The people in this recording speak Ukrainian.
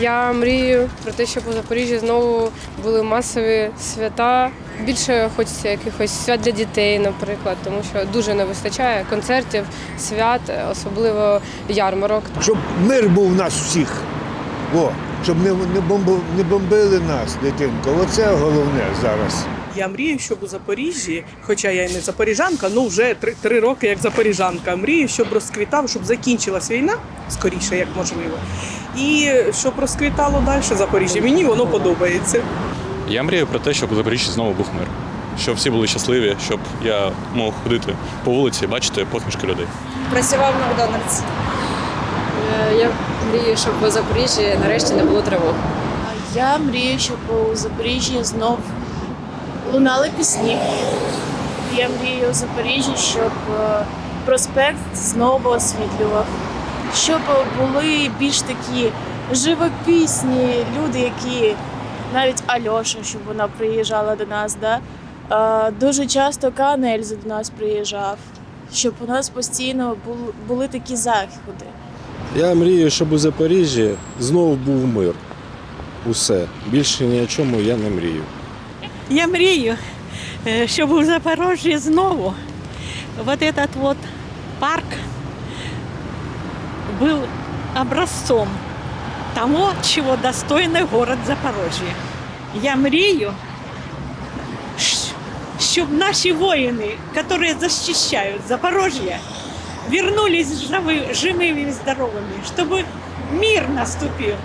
Я мрію про те, щоб у Запоріжжі знову були масові свята. Більше хочеться якихось свят для дітей, наприклад, тому що дуже не вистачає концертів, свят, особливо ярмарок. Щоб мир був у нас всіх. О, щоб не, бомбили нас, дитинко. Оце головне зараз. Я мрію, щоб у Запоріжжі, хоча я і не запоріжанка, ну вже три, три роки як запоріжанка, мрію, щоб розквітав, щоб закінчилась війна скоріше, як можливо. І щоб розквітало далі Запоріжжя. Мені воно подобається. Я мрію про те, щоб у Запоріжжі знову був мир. Щоб всі були щасливі, щоб я мог ходити по вулиці і бачити посмішки людей. Працював в Макдональдс. Е, Я мрію, щоб у Запоріжжі нарешті не було тривог. Я мрію, щоб у Запоріжжі знов лунали пісні. Я мрію у Запоріжжі, щоб е, проспект знову освітлював, щоб були більш такі живописні люди, які навіть Альоша, щоб вона приїжджала до нас. Да? Е, Дуже часто Канельза до нас приїжджав, щоб у нас постійно були такі заходи. Я мрію, щоб у Запоріжжі знову був мир. Усе. Більше ні о чому я не мрію. Я мрію, е, щоб у Запорожжі знову вот этот вот парк был образцом того, чего достойный город Запорожье. Я мрію, щ- щоб наші воїни, які захищають Запорожье, вернулись живы- живыми и здоровыми, чтобы мир наступил,